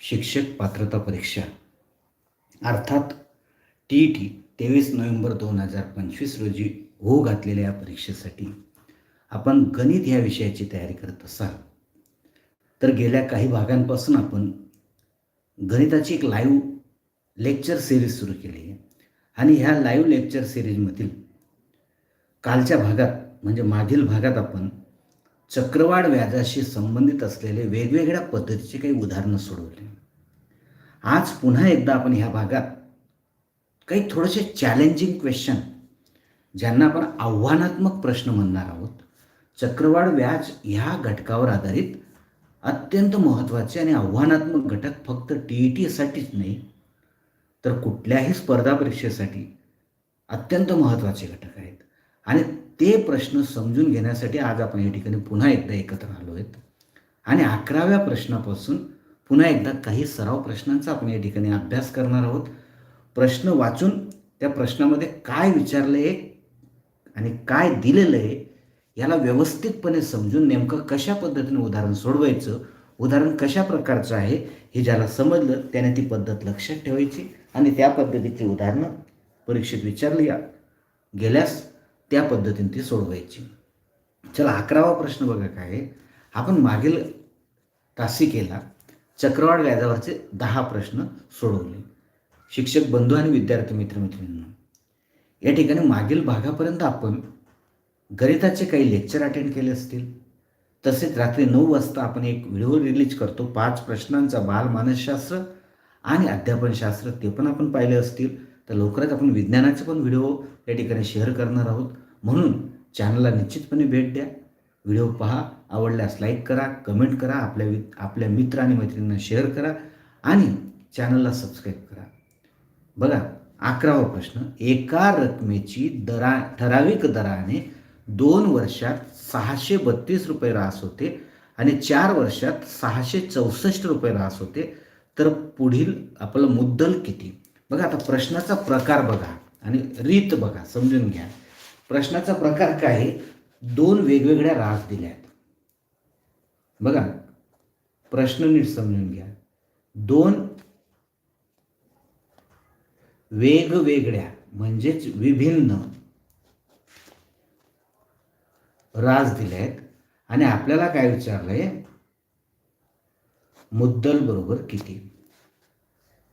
शिक्षक पात्रता परीक्षा. अर्थात टी ई टी तेवीस नोव्हेंबर दोन हजार पंचवीस रोजी होऊ घातलेल्या या परीक्षेसाठी आपण गणित ह्या विषयाची तयारी करत असाल. तर गेल्या काही भागांपासून आपण गणिताची एक लाईव्ह लेक्चर सिरीज सुरू केली आहे. आणि ह्या लाईव्ह लेक्चर सिरीजमधील कालच्या भागात म्हणजे मागील भागात आपण चक्रवाढ व्याजाशी संबंधित असलेले वेगवेगळ्या पद्धतीचे काही उदाहरणं सोडवले. आज पुन्हा एकदा आपण ह्या भागात काही थोडेसे चॅलेंजिंग क्वेश्चन ज्यांना आपण आव्हानात्मक प्रश्न म्हणणार आहोत. चक्रवाढ व्याज ह्या घटकावर आधारित अत्यंत महत्त्वाचे आणि आव्हानात्मक घटक फक्त टी ई टीसाठीच नाही तर कुठल्याही स्पर्धा परीक्षेसाठी अत्यंत महत्त्वाचे घटक आहेत. आणि ते प्रश्न समजून घेण्यासाठी आज आपण या ठिकाणी पुन्हा एकदा एकत्र आलो आहेत. आणि अकराव्या प्रश्नापासून पुन्हा एकदा काही सराव प्रश्नांचा आपण या ठिकाणी अभ्यास करणार आहोत. प्रश्न वाचून त्या प्रश्नामध्ये काय विचारलं आहे आणि काय दिलेलं आहे याला व्यवस्थितपणे समजून नेमकं कशा पद्धतीने उदाहरण सोडवायचं उदाहरण कशा प्रकारचं आहे हे ज्याला समजलं त्याने ती पद्धत लक्षात ठेवायची आणि त्या पद्धतीची उदाहरणं परीक्षेत विचारली गेल्यास त्या पद्धतीने ती सोडवायची. चला अकरावा प्रश्न बघा काय आपण मागील तासिकेला चक्रवाढ व्याजावरचे दहा प्रश्न सोडवले. शिक्षक बंधू आणि विद्यार्थी मित्रमैत्रिणींना या ठिकाणी मागील भागापर्यंत आपण गणिताचे काही लेक्चर अटेंड केले असतील. तसेच रात्री नऊ वाजता आपण एक व्हिडिओ रिलीज करतो. पाच प्रश्नांचा बाल मानसशास्त्र आणि अध्यापनशास्त्र ते पण आपण पाहिले असतील. तर लवकरच आपण विज्ञानाचे पण व्हिडिओ या ठिकाणी शेअर करणार आहोत. म्हणून चॅनलला निश्चितपणे भेट द्या. व्हिडिओ पहा आवडल्यास लाईक करा कमेंट करा आपल्या वि आपल्या मित्र आणि मैत्रिणींना शेअर करा आणि चॅनलला सबस्क्राईब करा. बघा अकरावा प्रश्न. एका रकमेची दरा ठराविक दराने दोन वर्षात सहाशे बत्तीस रुपये रास होते आणि चार वर्षात सहाशे चौसष्ट रुपये रास होते. तर पुढील आपलं मुद्दल किती? बघा आता प्रश्नाचा प्रकार बघा आणि रीत बघा समजून घ्या. प्रश्नाचा प्रकार काय आहे? दोन वेगवेगळ्या रास दिल्या आहेत. बघा प्रश्न नीट समजून घ्या. दोन वेगवेगळ्या म्हणजेच विभिन्न रास दिले आहेत. आणि आपल्याला काय विचारलंय? मुद्दल बरोबर किती?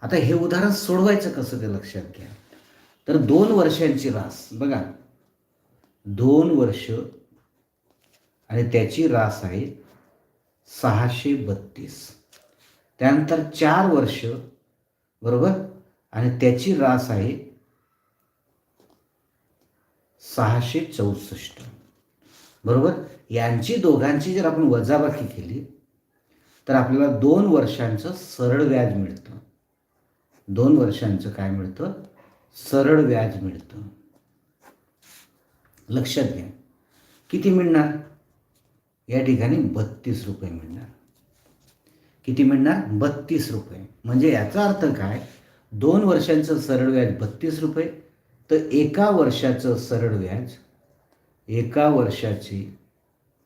आता हे उदाहरण सोडवायचं कसं ते लक्षात घ्या. तर दोन वर्षांची रास बघा. दोन वर्ष आणि त्याची रास आहे सहाशे बत्तीस. त्यानंतर चार वर्ष बरोबर? आणि त्याची रास आहे सहाशे चौसष्ट. बरोबर? यांची दोघांची जर आपण वजाबाकी केली तर आपल्याला दोन वर्षांचं सरळ व्याज मिळतं. दोन वर्षांचं काय मिळतं? सरळ व्याज मिळतं. लक्षात घ्या. किती मिळणार? या ठिकाणी बत्तीस रुपये मिळणार. किती मिळणार? बत्तीस रुपये. म्हणजे याचा अर्थ काय? दोन वर्षांचं सरळ व्याज बत्तीस रुपये तर एका वर्षाचं सरळ व्याज एका वर्षाची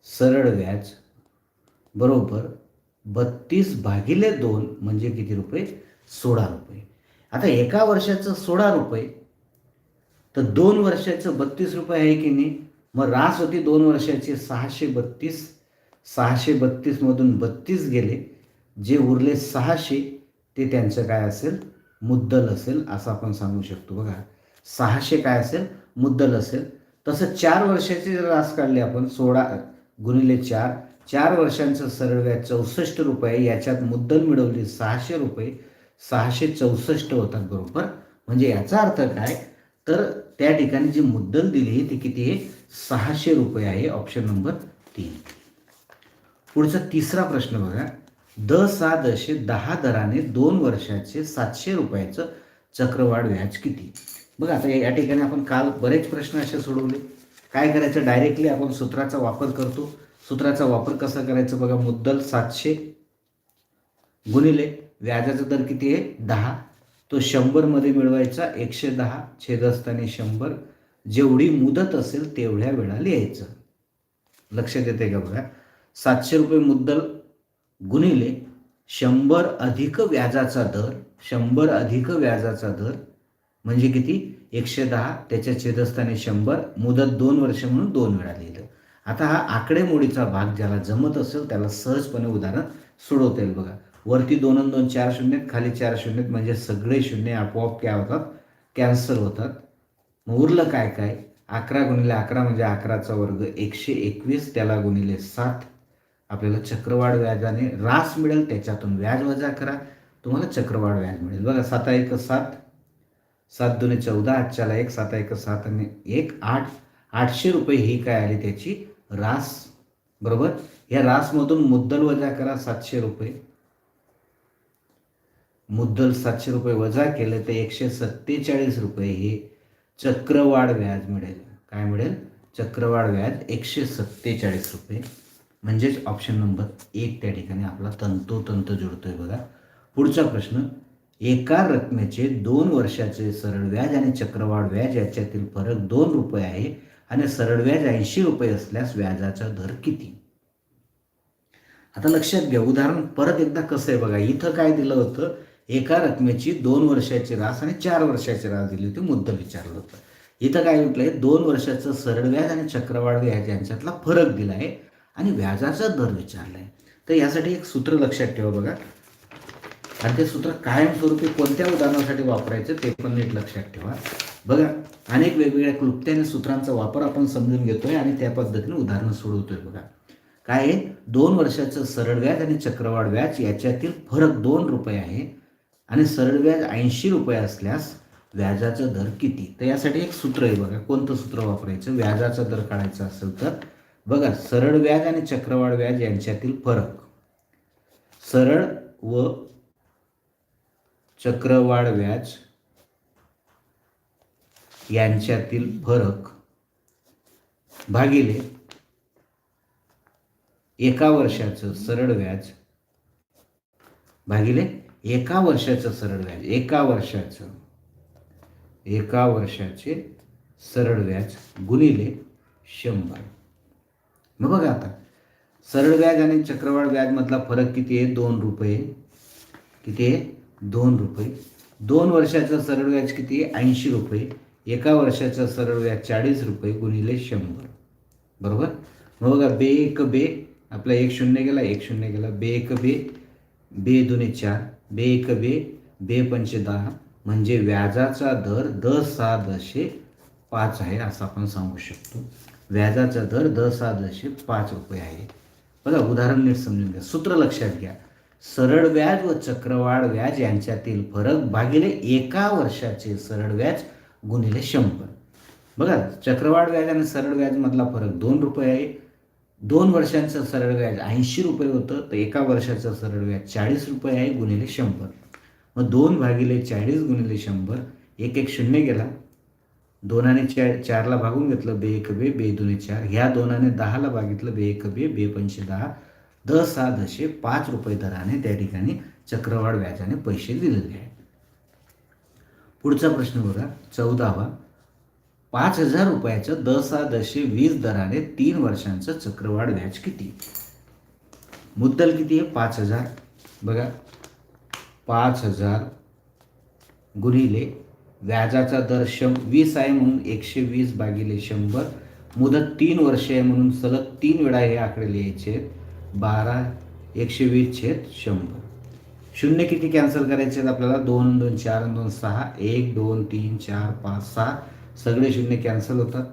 सरळ व्याज बरोबर बत्तीस भागिले दोन म्हणजे किती रुपये? सोळा रुपये. आता एका वर्षाचं सोळा रुपये तर दोन वर्षाचं बत्तीस रुपये आहे की नाही? मग रास होती दोन वर्षाची सहाशे बत्तीस. सहाशे बत्तीसमधून बत्तीस गेले. जे उरले सहाशे ते त्यांचं काय असेल? मुद्दल असेल असं आपण सांगू शकतो. बघा सहाशे काय असेल? मुद्दल असेल. तसं चार वर्षाचे जर रास काढले आपण सोळा गुणिले चार चार वर्षांचं सरळ व्याज चौसष्ट रुपये याच्यात मुद्दल मिळवली सहाशे रुपये. सहाशे चौसष्ट होतात बरोबर. म्हणजे याचा अर्थ काय? तर त्या ठिकाणी जी मुद्दल दिली आहे ती किती आहे? सहाशे रुपये आहे ऑप्शन नंबर तीन. पुढचा तिसरा प्रश्न बघा. द सा दशे दहा दराने दोन वर्षाचे सातशे रुपयाचं चक्रवाढ व्याज किती? बघा आता या ठिकाणी आपण काल बरेच प्रश्न असे सोडवले. काय करायचं? डायरेक्टली आपण सूत्राचा वापर करतो. सूत्राचा वापर कसा करायचा? बघा मुद्दल सातशे गुणिले व्याजाचा दर किती आहे? दहा. तो शंभरमध्ये मिळवायचा एकशे दहा छेदस्थानी शंभर. जेवढी मुदत असेल तेवढ्या वेळा लिहायचं. लक्षात येते का बघा? सातशे रुपये मुद्दल गुणिले शंभर अधिक व्याजाचा दर शंभर अधिक व्याजाचा दर म्हणजे किती? एकशे दहा त्याच्या छेदस्थानी शंभर मुदत दोन वर्ष म्हणून दोन वेळा लिहिलं. आता हा आकडेमोडीचा भाग ज्याला जमत असेल त्याला सहजपणे उदाहरण सोडवता येईल बघा. वरती दोन दोन चार शून्यत खाली चार शून्यत म्हणजे सगळे शून्य आपोआप काय होतात? कॅन्सल होतात. मग उरलं काय काय? अकरा गुणिले अकरा म्हणजे अकराचा वर्ग एकशे एकवीस त्याला गुणिले सात आपल्याला चक्रवाढ व्याजाने रास मिळेल त्याच्यातून व्याज वजा करा. तुम्हाला चक्रवाढ व्याज मिळेल. बघा साता एक सात. सात दोन चौदा आजच्याला एक साता एक सात आणि एक आठ. आठशे रुपये ही काय आली त्याची? रास बरोबर? या रासमधून मुद्दल वजा करा सातशे रुपये. मुद्दल सातशे रुपये वजा केले तर एकशे सत्तेचाळीस रुपये हे चक्रवाढ व्याज मिळेल. काय मिळेल? चक्रवाढ व्याज एकशे सत्तेचाळीस रुपये. म्हणजेच ऑप्शन नंबर एक त्या ठिकाणी आपला तंतोतंत जुळतोय बघा. पुढचा प्रश्न एका रकमेचे दोन वर्षाचे सरळ व्याज आणि चक्रवाढ व्याज याच्यातील फरक दोन रुपये आहे आणि सरळ व्याज ऐंशी रुपये असल्यास व्याजाचा दर किती? आता लक्षात घ्या उदाहरण परत एकदा कसं आहे बघा. इथं काय दिलं होतं? एका रकमेची दोन वर्षाची रास आणि चार वर्षाची रास दिली होती मुद्दल विचारलं होतं. इथं काय म्हटलंय दोन वर्षाचं सरळ व्याज आणि चक्रवाढ व्याज यांच्यातला फरक दिला आहे आणि व्याजाचा दर विचारला आहे तर यासाठी एक सूत्र लक्षात ठेवा बघा. आणि ते सूत्र कायमस्वरूपी कोणत्या उदाहरणासाठी वापरायचं ते पण नीट लक्षात ठेवा. बघा अनेक वेगवेगळ्या क्लुप्त्या आणि सूत्रांचा वापर आपण समजून घेतोय आणि त्या पद्धतीने उदाहरणं सोडवतोय बघा. काय आहे? दोन वर्षाचं सरळ व्याज आणि चक्रवाढ व्याज याच्यातील फरक दोन रुपये आहे. आणि सरळ व्याज ऐंशी रुपये असल्यास व्याजाचा दर किती? तर यासाठी एक सूत्र आहे बघा. कोणतं सूत्र वापरायचं? व्याजाचा दर काढायचा असेल तर? बघा सरळ व्याज आणि चक्रवाढ व्याज यांच्यातील फरक. सरळ व चक्रवाढ व्याज यांच्यातील फरक भागिले एका वर्षाचं सरळ व्याज भागिले एका वर्षाचं सरळ व्याज एका वर्षाचं एका वर्षाचे सरळ व्याज गुणिले शंभर. मग बघा आता सरळ व्याज आणि चक्रवाढ व्याजमधला फरक किती आहे? दोन रुपये. किती आहे? दोन रुपये. दोन वर्षाचं सरळ व्याज किती आहे? ऐंशी रुपये. एका वर्षाचं सरळ व्याज चाळीस रुपये गुणिले शंभर. बरोबर? मग बघा बे एक बे आपला एक शून्य गेला एक शून्य गेला बे एक बे बे दोन्ही चार. बे एक बे बे पंचे दहा म्हणजे व्याजाचा दर द सहा दशे पाच आहे असं आपण सांगू शकतो. व्याजाचा दर द सहा दशे पाच रुपये आहे. बघा उदाहरण नीट समजून घ्या. सूत्र लक्षात घ्या. सरळ व्याज व चक्रवाढ व्याज यांच्यातील फरक भागिले एका वर्षाचे सरळ व्याज गुणिले शंभर. बघा चक्रवाढ व्याज आणि सरळ व्याजमधला फरक दोन रुपये आहे. दोन वर्षांचं सरळ व्याज ऐंशी रुपये होतं तर एका वर्षाचं सरळ व्याज चाळीस रुपये आहे गुणिले शंभर. मग दोन भागिले चाळीस गुणिले शंभर एक एक शून्य गेला. दोनाने चार चारला भागून घेतलं बे एक बे बे दोन्ही चार. ह्या दोनाने दहाला भागितलं बे एक बे बे पंचे दहा. द सहा दशे पाच रुपये दराने त्या ठिकाणी चक्रवाढ व्याजाने पैसे दिलेले आहेत. पुढचा प्रश्न बघा चौदावा. पाच हजार रुपयाचं द सहा दशे वीस दराने तीन वर्षांचं चक्रवाढ व्याज किती? मुद्दल किती आहे? पाच हजार. बघा. पाच हजार गुणिले व्याजाचा दर शं वीस आहे म्हणून एकशे वीस भागिले शंभर. मुदत तीन वर्षे आहे म्हणून सलग तीन वेळा हे आकडे लिहायचे आहेत. बारा एकशे वीस छेद शंभर. शून्य किती कॅन्सल करायचे आहेत आपल्याला? दोन दोन चार दोन सहा एक दोन तीन चार पाच सहा. सगळे शून्य कॅन्सल होतात.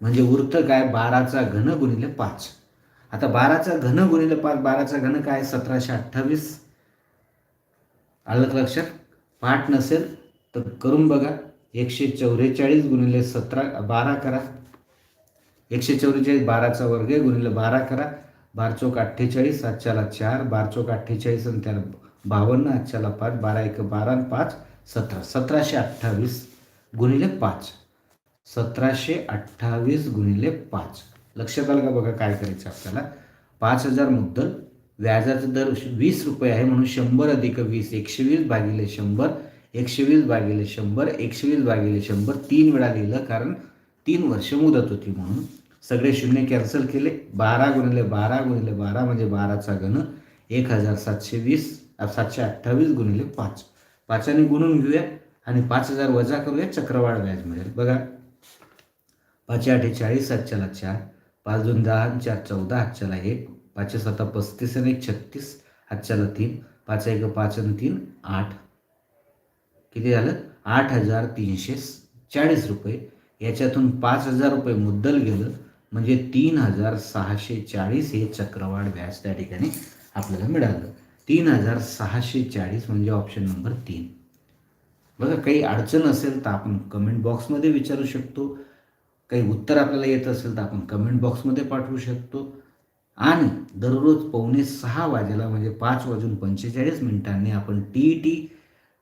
म्हणजे उरतं काय? बाराचा घन गुणिले पाच. आता बाराचा घन गुणिले पाच बाराचा घन काय? सतराशे अठ्ठावीस. आलं लक्षात? पाठ नसेल तर करून बघा. एकशे चौवेचाळीस गुणिले सतरा बारा करा. एकशे चौवेचाळीस बाराचा वर्ग आहे, गुणिले बारा करा. बार चौक अठ्ठेचाळीस सातच्याला चार. बार चौक अठ्ठेचाळीस आणि त्याला बावन्न आजच्याला पाच बारा एक बारा आणि पाच सतरा. सतराशे अठ्ठावीस गुणिले पाच. सतराशे अठ्ठावीस गुणिले पाच. लक्षात आलं का बघा काय करायचं आपल्याला? पाच हजार मुद्दल. व्याजाचा दर वीस रुपये आहे म्हणून शंभर अधिक वीस एकशे वीस भागिले शंभर एकशे वीस भागिले शंभर एकशे वीस भागिले शंभर तीन वेळा लिहिलं कारण तीन वर्ष मुदत होती म्हणून. सगळे शून्य कॅन्सल केले. बारा गुणिले बारा गुणिले बारा म्हणजे बाराचा घन एक हजार सातशे वीस. सातशे अठ्ठावीस गुणिले पाच. पाचाने गुणून घेऊया आणि पाच हजार वजा करूया चक्रवाढ व्याज मिळेल बघा. पाचशे अठ्ठेचाळीस चाळीस चार. पाच दोन दहा आणि चार चौदा हातच्याला एक. पाचशे सत्ता पस्तीस आणि एक छत्तीस हातच्याला तीन. पाच एक पाच आणि तीन आठ. किती झालं? आठ हजार तीनशे चाळीस रुपये. याच्यातून पाच हजार रुपये मुद्दल गेलं. म्हणजे तीन हजार सहाशे चाळीस हे चक्रवाढ व्याज त्या ठिकाणी आपल्याला मिळालं. तीन हजार सहाशे चाळीस म्हणजे ऑप्शन नंबर तीन. बघा काही अडचण असेल तर आपण कमेंट बॉक्समध्ये विचारू शकतो. काही उत्तर आपल्याला येत असेल तर आपण कमेंट बॉक्समध्ये पाठवू शकतो. आणि दररोज पावणे सहा वाजेला म्हणजे पाच वाजून पंचेचाळीस मिनिटांनी आपण टी ई टी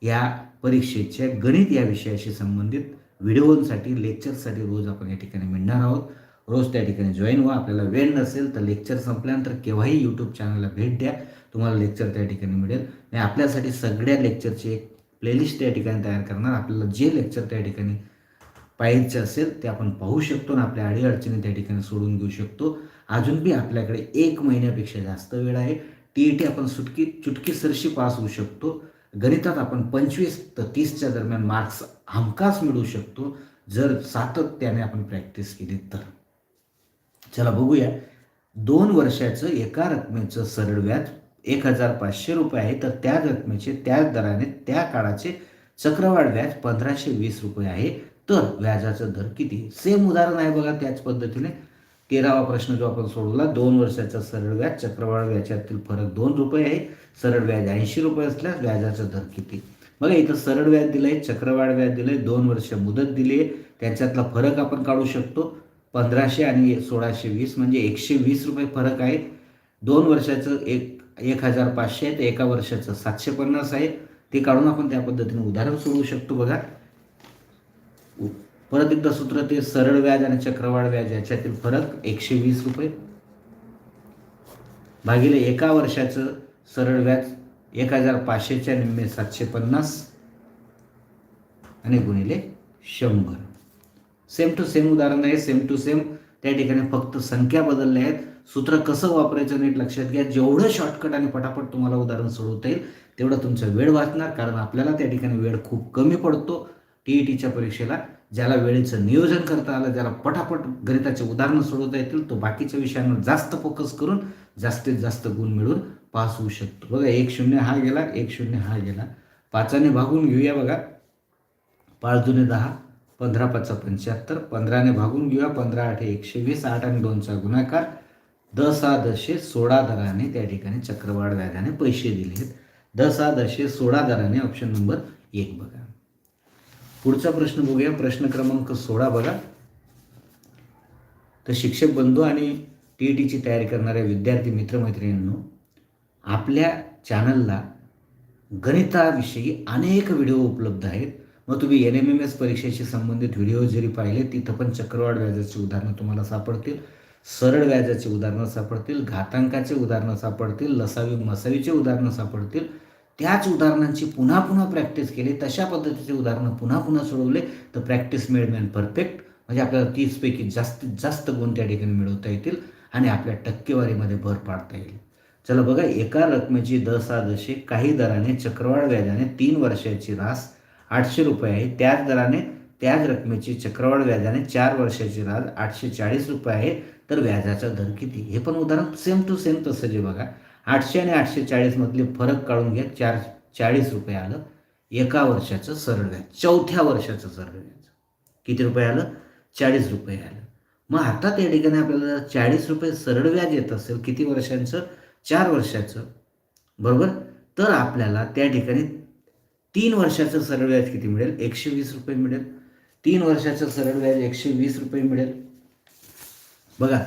या परीक्षेच्या गणित या विषयाशी संबंधित व्हिडिओसाठी लेक्चरसाठी रोज आपण या ठिकाणी मिळणार आहोत. रोज त्या ठिकाणी जॉईन व्हा. आपल्याला वेळ नसेल तर लेक्चर संपल्यानंतर केव्हाही यूट्यूब चॅनलला भेट द्या. तुम्हाला लेक्चर त्या ठिकाणी मिळेल. आणि आपल्यासाठी सगळ्या लेक्चरची एक प्लेलिस्ट त्या ठिकाणी तयार करणार. आपल्याला जे लेक्चर त्या ठिकाणी पाहिजे असेल ते आपण पाहू शकतो आणि आपल्या अडीअडचणी त्या ठिकाणी सोडून घेऊ शकतो. अजून बी आपल्याकडे एक महिन्यापेक्षा जास्त वेळ आहे. टी ई टी आपण सुटकी चुटकी सरशी पास होऊ शकतो. गणितात आपण पंचवीस ते तीसच्या दरम्यान मार्क्स हमखास मिळवू शकतो. जर सातत्याने आपण प्रॅक्टिस केली तर. चला बघूया. दोन वर्षाचं एका रकमेचं सरळ व्याज एक हजार पाचशे रुपये आहे. तर त्या रकमेचे त्याच दराने त्या काळाचे चक्रवाढ व्याज पंधराशे वीस रुपये आहे. तर व्याजाचा दर किती? सेम उदाहरण आहे बघा त्याच पद्धतीने. तेरावा प्रश्न जो आपण सोडवला दोन वर्षाचा सरळ व्याज चक्रवाढ व्याजातील फरक दोन रुपये आहे. सरळ व्याज ऐंशी रुपये असल्यास व्याजाचा दर किती? बघा इथं सरळ व्याज दिलंय चक्रवाढ व्याज दिलंय दोन वर्ष मुदत दिली आहे त्याच्यातला फरक आपण काढू शकतो. पंधराशे आणि सोळाशे वीस म्हणजे एकशे वीस रुपये फरक आहेत. दोन वर्षाचं एक एक हजार पाचशे आहे तर एका वर्षाचं सातशे पन्नास आहे. ते काढून आपण त्या पद्धतीने उदाहरण सोडवू शकतो बघा. परत एकदा सूत्र ते सरळ व्याज आणि चक्रवाढ व्याज याच्यातील फरक एकशे वीस रुपये. भागिले एका वर्षाचं सरळ व्याज एक हजार पाचशेच्या निम्मे सातशे पन्नास आणि गुणिले शंभर. सेम टू सेम उदाहरण आहे सेम टू सेम. त्या ठिकाणी फक्त संख्या बदलल्या आहेत. सूत्र कसं वापरायचं नीट लक्षात घ्या. जेवढं शॉर्टकट आणि पटापट तुम्हाला उदाहरण सोडवता येईल तेवढा तुमचा वेळ वाचणार कारण आपल्याला त्या ठिकाणी वेळ खूप कमी पडतो. टी ई टीच्या परीक्षेला ज्याला वेळेचं नियोजन करता आलं ज्याला पटापट गणिताचे उदाहरणं सोडवता येतील तो बाकीच्या विषयांवर जास्त फोकस करून जास्तीत जास्त गुण मिळवून पास होऊ शकतो. बघा एक शून्य हा गेला एक शून्य हा गेला. पाचाने भागून घेऊया बघा. पाच जुने दहा पंधरा पाचचा पंच्याहत्तर पंधराने भागून घेऊया पंधरा आठ एकशे वीस आठ आणि दोनचा गुणाकार. दसा दशे सोळा दराने त्या ठिकाणी चक्रवाढ व्याजाने पैसे दिले आहेत. दसा दशे सोळा दराने ऑप्शन नंबर एक बघा. पुढचा प्रश्न बघूया. प्रश्न क्रमांक सोळा बघा. तर शिक्षक बंधू आणि टी ई टीची तयारी करणाऱ्या विद्यार्थी मित्रमैत्रिणींनो आपल्या चॅनलला गणिताविषयी अनेक व्हिडिओ उपलब्ध आहेत. मग तुम्ही एन एम एम एस परीक्षेशी संबंधित व्हिडिओ जरी पाहिले तिथं पण चक्रवाढ व्याजाची उदाहरणं तुम्हाला सापडतील. सरळ व्याजाची उदाहरणं सापडतील. घातांकाचे उदाहरणं सापडतील. लसावी मसावीचे उदाहरणं सापडतील. त्याच उदाहरणांची पुन्हा पुन्हा प्रॅक्टिस केली तशा पद्धतीचे उदाहरणं पुन्हा पुन्हा सोडवले तर प्रॅक्टिस मेड मॅन परफेक्ट म्हणजे आपल्याला तीसपैकी जास्तीत जास्त गुण त्या ठिकाणी मिळवता येतील आणि आपल्या टक्केवारीमध्ये भर पाडता येईल. चला बघा एका रकमेची दस काही दराने चक्रवाढ व्याजाने तीन वर्षाची रास आठशे रुपये आहे. त्याच दराने त्याच रकमेची चक्रवाढ व्याजाने चार वर्षाची राज आठशे चाळीस रुपये आहे. तर व्याजाचा दर किती? हे पण उदाहरण सेम टू सेम तसं जे बघा. आठशे आणि आठशे चाळीसमधले फरक काढून घ्या. चार चाळीस रुपये आलं. एका वर्षाचं सरळ व्याज. चौथ्या वर्षाचं सरळ व्याज. किती रुपये आलं? चाळीस रुपये आलं. मग आता त्या ठिकाणी आपल्याला चाळीस रुपये सरळ व्याज येत असेल किती वर्षांचं? चार वर्षाचं. बरोबर? तर आपल्याला त्या ठिकाणी तीन वर्षाचं सरळ व्याज किती मिळेल? एकशे वीस रुपये मिळेल. तीन वर्षाचं सरळ व्याज एकशे वीस रुपये मिळेल. बघा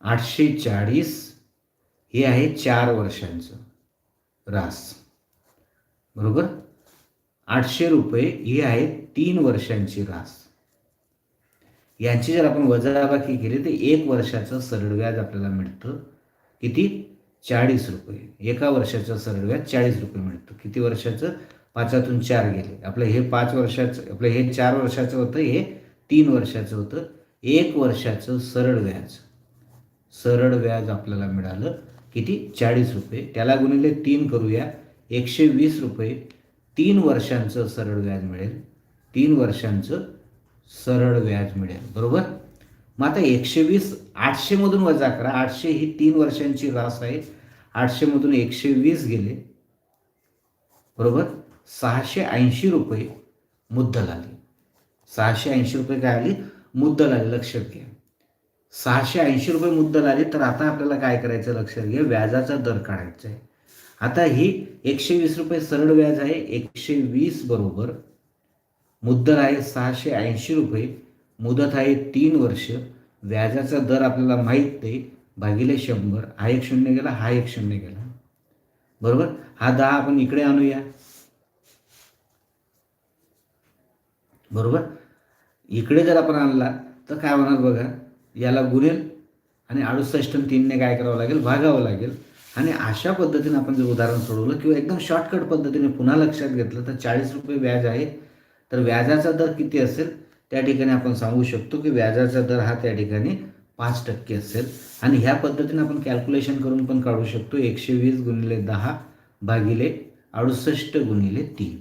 आठशे चाळीस हे आहे चार वर्षांचं रास. बरोबर? आठशे रुपये ही आहे तीन वर्षांची रास. यांची जर आपण वजाबाकी केली तर एक वर्षाचं सरळ व्याज आपल्याला मिळतं. किती? चाळीस रुपये. एका वर्षाचं सरळ व्याज चाळीस रुपये मिळतं. किती वर्षाचं? पाचातून चार गेले. आपलं हे पाच वर्षाचं आपलं हे चार वर्षाचं होतं हे तीन वर्षाचं होतं. एक वर्षाचं सरळ व्याज सरळ व्याज आपल्याला मिळालं किती? चाळीस रुपये. त्याला गुणिले तीन करूया. एकशे वीस रुपये. तीन वर्षांचं सरळ व्याज मिळेल. तीन वर्षांचं सरळ व्याज मिळेल. बरोबर? मग आता एकशे वीस आठशेमधून वजा करा. आठशे ही तीन वर्षांची रास आहे. आठशेमधून एकशे वीस गेले. बरोबर? सहाशे ऐंशी रुपये मुद्दल आली. सहाशे ऐंशी रुपये काय आली? मुद्दल आली. लक्षात घ्या. सहाशे ऐंशी रुपये मुद्दल आली तर आता आपल्याला काय करायचं? लक्षात घ्या. व्याजाचा दर काढायचा आहे. आता ही एकशे वीस रुपये सरळ व्याज आहे. एकशे वीस बरोबर मुद्दल आहे सहाशे ऐंशी रुपये. मुदत आहे तीन वर्ष. व्याजाचा दर आपल्याला माहीत नाही भागिले शंभर. हा एक शून्य गेला हा एक शून्य गेला. बरोबर? हा दहा आपण इकडे आणूया. बरोबर? इकडे जर आपण आणला तर काय होणार बघा? याला गुणेल आणि अडुसष्ट तीनने काय करावं लागेल? भागावं लागेल. आणि अशा पद्धतीने आपण जर उदाहरण सोडवलं किंवा एकदम शॉर्टकट पद्धतीने पुन्हा लक्षात घेतलं तर चाळीस रुपये व्याज आहे. तर व्याजाचा दर किती असेल? त्या ठिकाणी आपण सांगू शकतो की व्याजाचा दर हा त्या ठिकाणी पाच टक्के असेल. आणि ह्या पद्धतीने आपण कॅल्क्युलेशन करून पण काढू शकतो. एकशे वीस गुणिले दहा भागिले अडुसष्ट गुणिले तीन.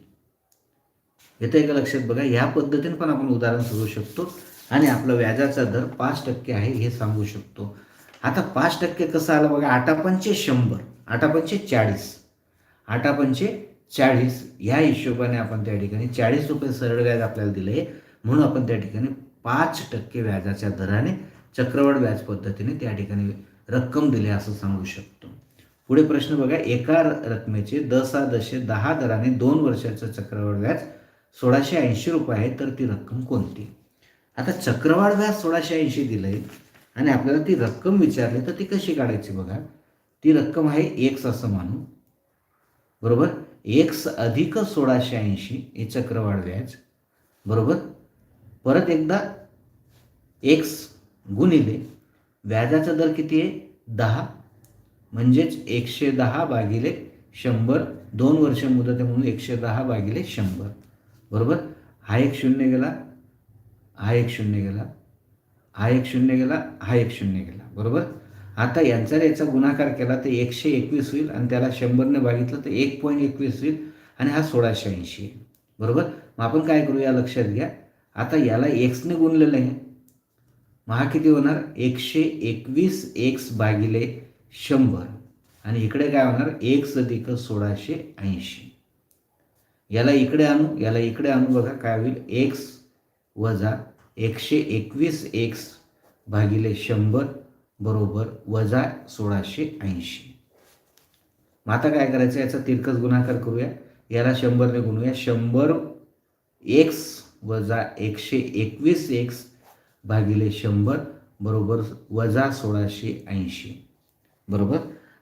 येतं एका लक्षात बघा ह्या पद्धतीने पण आपण उदाहरण सोडू शकतो. आणि आपला व्याजाचा दर पाच टक्के आहे हे सांगू शकतो. आता पाच टक्के कसं आलं बघा आटापंचे शंभर आटापंचे चाळीस आटापंचे चाळीस. ह्या हिशोबाने आपण त्या ठिकाणी चाळीस रुपये सरळ व्याज आपल्याला दिलं आहे म्हणून आपण त्या ठिकाणी पाच टक्के व्याजाच्या दराने चक्रवाढ व्याज पद्धतीने त्या ठिकाणी रक्कम दिली असं सांगू शकतो. पुढे प्रश्न बघा एका रकमेचे दसा दशे दहा दराने दोन वर्षाचं चक्रवाढ व्याज सोळाशे ऐंशी रुपये आहे तर ती रक्कम कोणती? आता चक्रवाढ व्याज सोळाशे ऐंशी दिलं आहे आणि आपल्याला ती रक्कम विचारली तर ती कशी काढायची बघा? ती रक्कम आहे एक्स असं मानू. बरोबर? एक्स अधिक सोळाशे ऐंशी हे चक्रवाढ व्याज. बरोबर? परत एकदा एक्स गुणिले व्याजाचा दर किती आहे? दहा. म्हणजेच एकशे दहा भागिले शंभर. दोन वर्ष मुदत आहे म्हणून एकशे दहा भागिले शंभर. बरोबर? हा एक शून्य गेला. हा एक शून्य गेला. हा एक शून्य गेला. हा एक शून्य गेला. बरोबर? आता यांचा याचा गुणाकार केला तर एकशे एकवीस होईल आणि त्याला शंभरने भागितलं तर एक पॉईंट एकवीस होईल आणि हा सोळाशे ऐंशी आहे. बरोबर? मग आपण काय करूया? लक्षात घ्या. आता याला एक्सने गुणलेलं आहे. मग हा किती होणार? एकशे एकवीस एक्स भागिले शंभर. आणि इकडे काय होणार? एक्स अधिक सोळाशे ऐंशी. याला इकडे आणू याला इकडे आणू बघा काय होईल? एक्स वजा एकशे एकवीस एक्स भागिले शंभर बरोबर वजा सोळाशे ऐंशी. मग आता काय करायचं? याचा तिरकस गुणाकार करूया. याला शंभरने गुणूया. शंभर एक्स वजा एकशे एकवीस एक्स भागिले शंभर बरोबर वजा सोळाशे ऐंशी. बरोबर?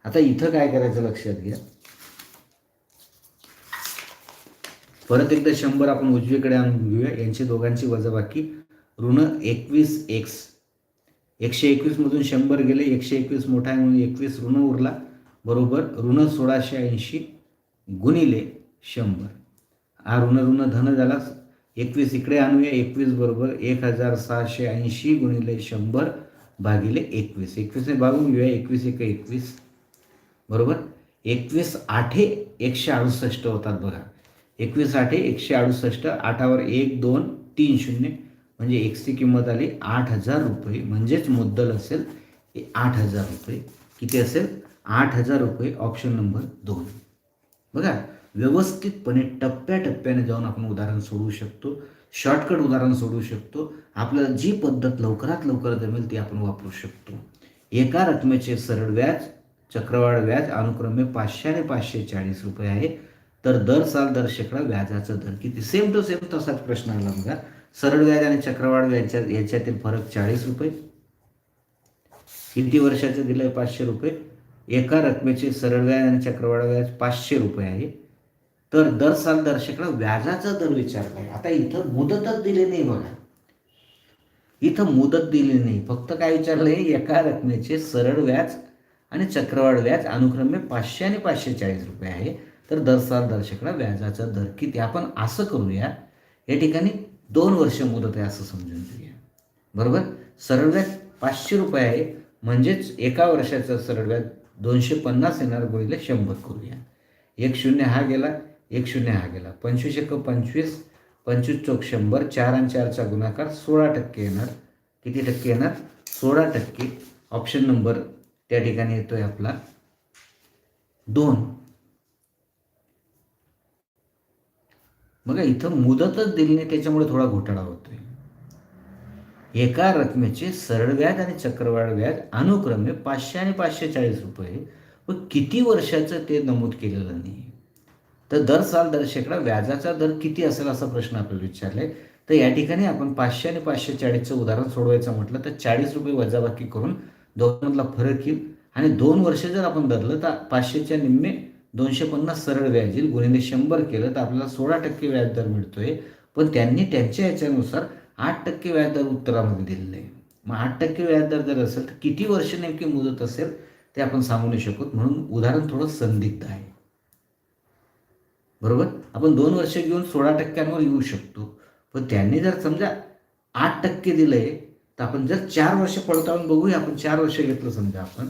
आता इथं काय करायचं लक्षात घ्या. परत एकदा शंभर आपण उजवीकडे आणून घेऊया. यांची दोघांची वजाबाकी ऋण एकवीस एक्स. एकशे एकवीसमधून शंभर गेले एकशे एकवीस मोठा आहे म्हणून एकवीस ऋण उरला. बरोबर? ऋण सोळाशे ऐंशी गुणिले शंभर. हा ऋण ऋण धन झाला एकवीस इकडे आणूया एकवीस बरोबर एक हजार सहाशे ऐंशी गुणिले शंभर भागिले एकवीस. एकवीसने भागून घेऊया एकवीस एक एकवीस. बरोबर? एकवीस आठे एकशे अडुसष्ट होतात बघा. एकवीस आठे एकशे अडुसष्ट आठावर एक दोन तीन शून्य. म्हणजे एक्सची किंमत आली आठ हजार रुपये. म्हणजेच मुद्दल असेल आठ हजार रुपये. किती असेल? आठ हजार रुपये. ऑप्शन नंबर दोन. बघा. व्यवस्थितपणे टप्प्याटप्प्याने जाऊन आपण उदाहरण सोडवू शकतो शॉर्टकट उदाहरण सोडवू शकतो. आपल्याला जी पद्धत लवकरात लवकर जमेल ती आपण वापरू शकतो. एका रकमेचे सरळ व्याज चक्रवाढ व्याज अनुक्रमे पाचशे आणि पाचशे चाळीस रुपये आहे. तर दर साल दर शेकडा व्याजाचा दर किती? सेम टू सेम तसाच प्रश्न आला बघा. सरळ व्याज आणि चक्रवाढ व्याज याच्यातील फरक चाळीस रुपये. किती वर्षाचं दिलं आहे पाचशे रुपये? एका रकमेचे सरळ व्याज आणि चक्रवाढ व्याज पाचशे रुपये आहे. तर दर साल दर व्याजाचा दर विचार नाही आता इथं मुदतच दिली नाही बघा. इथं मुदत दिली नाही. फक्त काय विचारलं एका रकमेचे सरळ व्याज आणि चक्रवाढ व्याज अनुक्रमे पाचशे आणि पाचशे चाळीस रुपये आहे. तर दर साल दर व्याजाचा दर किती? आपण असं करूया. या ठिकाणी दोन वर्ष मुदत आहे असं समजून घेऊया. बरोबर? सरळ व्याज पाचशे रुपये आहे. म्हणजेच एका वर्षाचं सरळ व्याज दोनशे पन्नास येणार गुणिले शंभर करूया. एक शून्य हा गेला. एक शून्य हा गेला. पंचवीस एक पंचवीस पंचवीस चौक शंभर चार आणि चारचा गुणाकार सोळा टक्के येणार. किती टक्के येणार? सोळा टक्के. ऑप्शन नंबर त्या ठिकाणी येतोय आपला. दोन. बघा इथं मुदतच दिली नाही त्याच्यामुळे थोडा घोटाळा होतोय. एका रकमेचे सरळ व्याज आणि चक्रवाढ व्याज अनुक्रमे पाचशे आणि पाचशे चाळीस रुपये व किती वर्षाचं ते नमूद केलेलं नाही तर दर साल दर शेकडा व्याजाचा दर किती असेल असा प्रश्न आपल्याला विचारलाय तर या ठिकाणी आपण पाचशे आणि पाचशे चाळीसचं उदाहरण सोडवायचं म्हटलं तर चाळीस रुपये वजाबाकी करून दोनमधला फरक येईल. आणि दोन वर्ष जर आपण धरलं तर पाचशेच्या निम्मे दोनशे पन्नास सरळ व्याज येईल. गुणिले शंभर केलं तर आपल्याला सोळा टक्के व्याजदर मिळतोय. पण त्यांनी त्यांच्या याच्यानुसार आठ टक्के व्याजदर उत्तरामध्ये दिलेलं आहे. मग आठ टक्के व्याजदर जर असेल तर किती वर्ष नेमकी मुदत असेल ते आपण सांगू नाही शकत. म्हणून उदाहरण थोडं संदिग्ध आहे. बरोबर? आपण दोन वर्ष घेऊन सोळा टक्क्यांवर येऊ शकतो. पण त्यांनी जर समजा आठ टक्के दिलंय तर आपण जर चार वर्ष पडताळून बघूया आपण चार वर्ष घेतलं समजा आपण.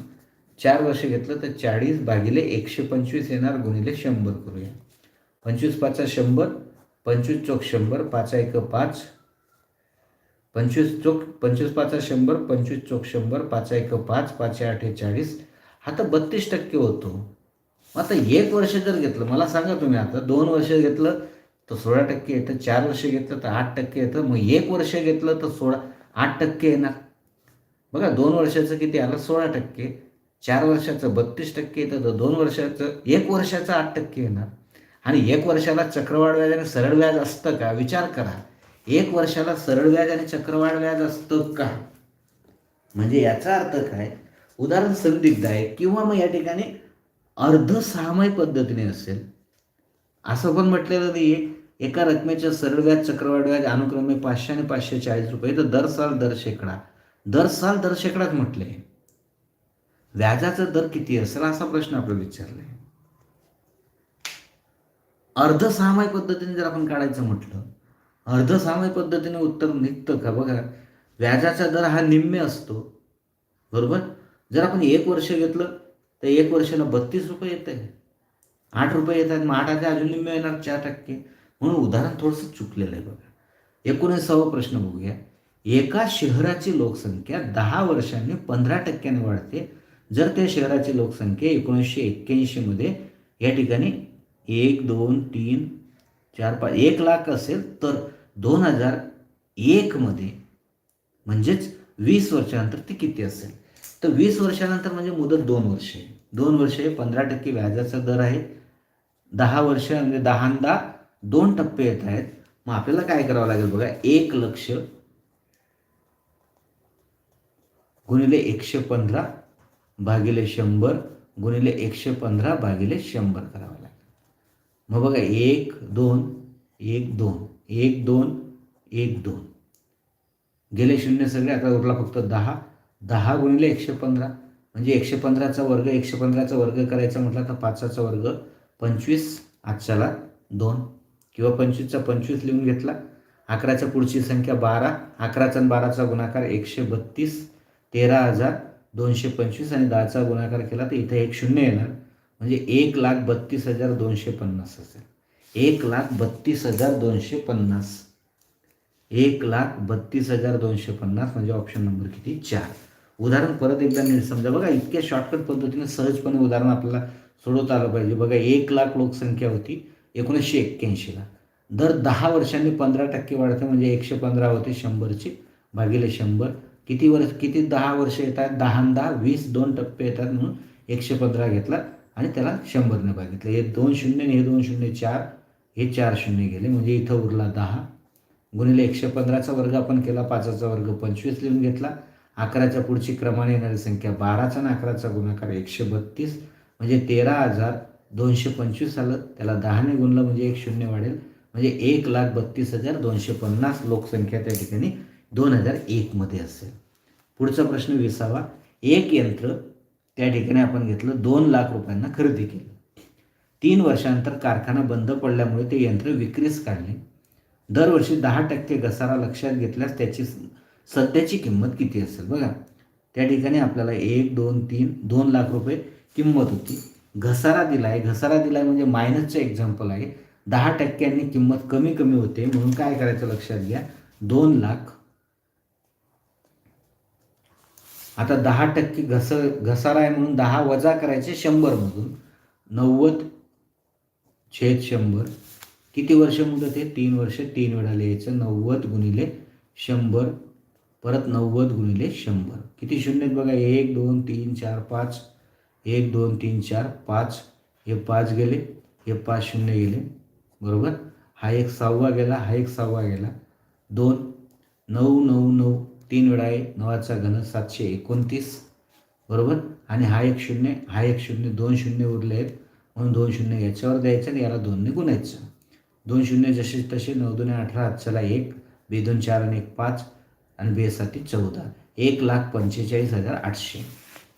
चार वर्ष घेतलं तर चाळीस भागिले एकशे पंचवीस येणार गुणिले शंभर करूया. पंचवीस पाचा शंभर पंचवीस चौक शंभर पाचा एक पाच. पंचवीस चौक पंचवीस पाचा शंभर पंचवीस चौक शंभर पाचा एक पाच पाचशे आठे चाळीस. हा तर बत्तीस टक्के होतो. मग आता एक वर्ष जर घेतलं मला सांगा तुम्ही आता दोन वर्ष घेतलं तर सोळा टक्के येतं चार वर्ष घेतलं तर आठ टक्के येतं मग एक वर्ष घेतलं तर सोळा आठ टक्के येणार. बघा दोन वर्षाचं किती आलं? सोळा टक्के. चार वर्षाचं बत्तीस टक्के येतं तर दोन वर्षाचं एक वर्षाचं आठ टक्के येणार. आणि एक वर्षाला चक्रवाढ व्याज आणि सरळ व्याज असतं का? विचार करा. एक वर्षाला सरळ व्याज आणि चक्रवाढ व्याज असतं का? म्हणजे याचा अर्थ काय? उदाहरण संदिग्ध आहे किंवा मग या ठिकाणी अर्ध सहामाही पद्धतीने असेल. असं पण म्हटलेलं नाही एका रकमेच्या सरळ व्याज चक्रवाढ व्याज अनुक्रमे पाचशे आणि पाचशे चाळीस रुपये. तर दर साल दर शेकडा. दर साल दर शेकडाच म्हटले. व्याजाचा दर किती असेल असा प्रश्न आपल्याला विचारलाय अर्ध सहामाही पद्धतीने जर आपण काढायचं म्हटलं अर्ध सहामाही पद्धतीने उत्तर निघतं का? बघा व्याजाचा दर हा निम्मे असतो. बरोबर? जर आपण एक वर्ष घेतलं तर एक वर्षाला बत्तीस रुपये येत आहे आठ रुपये येत आहेत मग आठाचे अजून निम्मे येणार चार टक्के. म्हणून उदाहरण थोडंसं चुकलेलं आहे बघा. एकोणीसावा प्रश्न बघूया. एका शहराची लोकसंख्या दहा वर्षांनी पंधरा टक्क्याने वाढते. जर त्या शहराची लोकसंख्या एकोणीसशे एक्क्याऐंशीमध्ये या ठिकाणी एक दोन तीन चार पाच एक लाख असेल तर दोन हजार एकमध्ये म्हणजेच वीस वर्षानंतर ती किती असेल? तर वीस वर्षानंतर म्हणजे मुदत दोन वर्ष. दोन वर्ष पंधरा टक्के व्याजाचा दर आहे. दहा वर्ष म्हणजे दहांदा दोन टप्पे येत आहेत. मग आपल्याला काय करावं लागेल बघा एक लक्ष गुणिले एकशे पंधरा भागिले शंभर गुणिले एकशे पंधरा भागिले शंभर करावं लागेल. मग बघा एक दोन एक दोन एक दोन एक दोन. गेले शून्य सगळे आता उरला फक्त दहा. दहा गुणिले एकशे पंधरा. म्हणजे एकशे पंधराचा वर्ग एकशे पंधराचा वर्ग करायचा म्हटला तर पाचाचा वर्ग पंचवीस आजच्याला दोन. किंवा पंचवीसचा पंचवीस लिहून घेतला. अकराच्या पुढची संख्या बारा. अकराचा आणि बाराचा गुणाकार एकशे बत्तीस. तेरा हजार दोनशे पंचवीस आणि दहाचा गुणाकार केला तर इथे एक शून्य येणार. म्हणजे एक लाख बत्तीस हजार दोनशे पन्नास असेल. एक लाख बत्तीस हजार दोनशे पन्नास. एक लाख बत्तीस हजार दोनशे पन्नास म्हणजे ऑप्शन नंबर किती? चार. उदाहरण परत एकदा नीट समजा बघा इतक्या शॉर्टकट पद्धतीने सहजपणे उदाहरण आपल्याला सोडवता आलं पाहिजे. बघा एक लाख लोकसंख्या होती एकोणीसशे एक्क्याऐंशीला दर दहा वर्षांनी पंधरा टक्के वाढते म्हणजे एकशे पंधरा होते शंभरचे भागिले शंभर. किती वर्ष किती दहा वर्ष येतात? दहा वीस दोन टप्पे येतात म्हणून एकशे पंधरा घेतला आणि त्याला शंभरने भागितलं. हे दोन शून्य आणि हे दोन शून्य चार हे चार शून्य गेले. म्हणजे इथं उरला दहा. गुणिले एकशे पंधराचा वर्ग आपण केला पाचाचा वर्ग पंचवीस लिहून घेतला. अकराच्या पुढची क्रमाने येणारी संख्या बाराचा आणि अकराचा गुणाकार एकशे बत्तीस. म्हणजे तेरा हजार दोनशे पंचवीस आलं. त्याला दहाने गुणलं म्हणजे एक शून्य वाढेल. म्हणजे एक लाख बत्तीस हजार दोनशे पन्नास लोकसंख्या त्या ठिकाणी दोन हजार एकमध्ये असेल. पुढचा प्रश्न विसावा. एक यंत्र त्या ठिकाणी आपण घेतलं. दोन लाख रुपयांना खरेदी केलं. तीन वर्षानंतर कारखाना बंद पडल्यामुळे ते यंत्र विक्रीस काढले. दरवर्षी दहा टक्के घसारा लक्षात घेतल्यास त्याची सध्याची किंमत किती असेल बघा. त्या ठिकाणी आपल्याला एक दोन तीन दोन लाख रुपये किंमत होती. घसारा दिला आहे घसारा दिला आहे म्हणजे मायनसचं एक्झाम्पल आहे. दहा टक्क्यांनी किंमत कमी कमी होते. म्हणून काय करायचं लक्षात घ्या. दोन लाख. आता दहा टक्के घस घसारा आहे म्हणून दहा वजा करायचे शंभरमधून नव्वद छेद शंभर. किती वर्ष मुदत आहे? तीन वर्ष तीन वेळा लिहायचं. नव्वद गुणिले शंभर. परत नव्वद गुणिले शंभर. किती शून्य आहेत बघा? एक दोन तीन चार पाच. एक दोन तीन चार पाच. हे पाच गेले. हे पाच शून्य गेले. बरोबर? हा एक सहावा गेला हा एक सहावा गेला. दोन नऊ नऊ नऊ. तीन वेळा आहे नवाचा घन सातशे एकोणतीस. बरोबर? आणि हा एक शून्य हा एक शून्य दोन शून्य उरले आहेत. म्हणून दोन शून्य याच्यावर द्यायचं आणि याला दोनने गुणायचं. दोन शून्य जसे तसे नऊ दोन अठरा चला एक. बे दोन चार आणि एक पाच. आणि बेसाठी चौदा. एक लाख पंचेचाळीस हजार आठशे.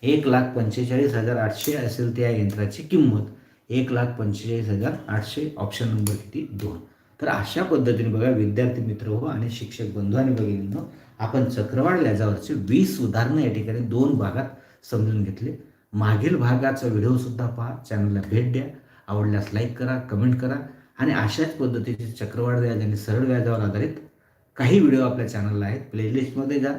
एक लाख पंचेचाळीस हजार आठशे असेल त्या यंत्राची किंमत. एक लाख पंचेचाळीस हजार आठशे. ऑप्शन नंबर किती? दोन. तर अशा पद्धतीने बघा विद्यार्थी मित्र हो आणि शिक्षक बंधू आणि भगिनींनो आपण चक्रवाढ व्याजावरचे वीस उदाहरणं या ठिकाणी दोन भागात समजून घेतले. मागील भागाचा व्हिडिओसुद्धा पहा. चॅनलला भेट द्या. आवडल्यास लाईक करा कमेंट करा. आणि अशाच पद्धतीचे चक्रवाढ व्याज आणि सरळ व्याजावर आधारित काही व्हिडिओ आपल्या चॅनलला आहेत. प्लेलिस्टमध्ये जा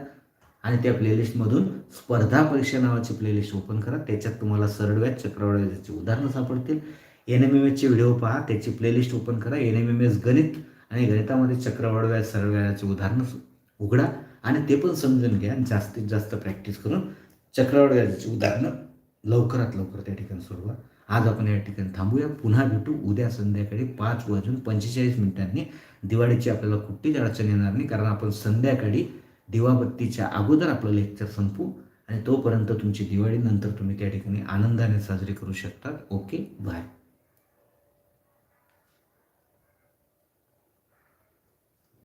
आणि त्या प्लेलिस्टमधून स्पर्धा परीक्षा नावाची प्लेलिस्ट ओपन करा. त्याच्यात तुम्हाला सरळ व्याज चक्रवाढ व्याजाचे उदाहरणं सापडतील. एन एम एम एसचे व्हिडिओ पहा. त्याची प्लेलिस्ट ओपन करा. एन एम एम एस गणित आणि गणितामध्ये चक्रवाढ व्याज सरळ व्याजाचे उदाहरणं उघडा आणि ते पण समजून घ्या आणि जास्तीत जास्त प्रॅक्टिस करून चक्रवाढ व्याजाची उदाहरणं लवकरात लवकर त्या ठिकाणी सोडवा. आज आपण या ठिकाणी थांबूया. पुन्हा भेटू. उद्या संध्याकाळी पाच वाजून पंचेचाळीस मिनिटांनी दिवाळीची आपल्याला कुठलीच अडचण येणार नाही. कारण आपण संध्याकाळी दिवाबत्तीच्या अगोदर आपलं लेक्चर संपू आणि तोपर्यंत तुमची दिवाळी नंतर तुम्ही त्या ठिकाणी आनंदाने साजरी करू शकता ओके बाय.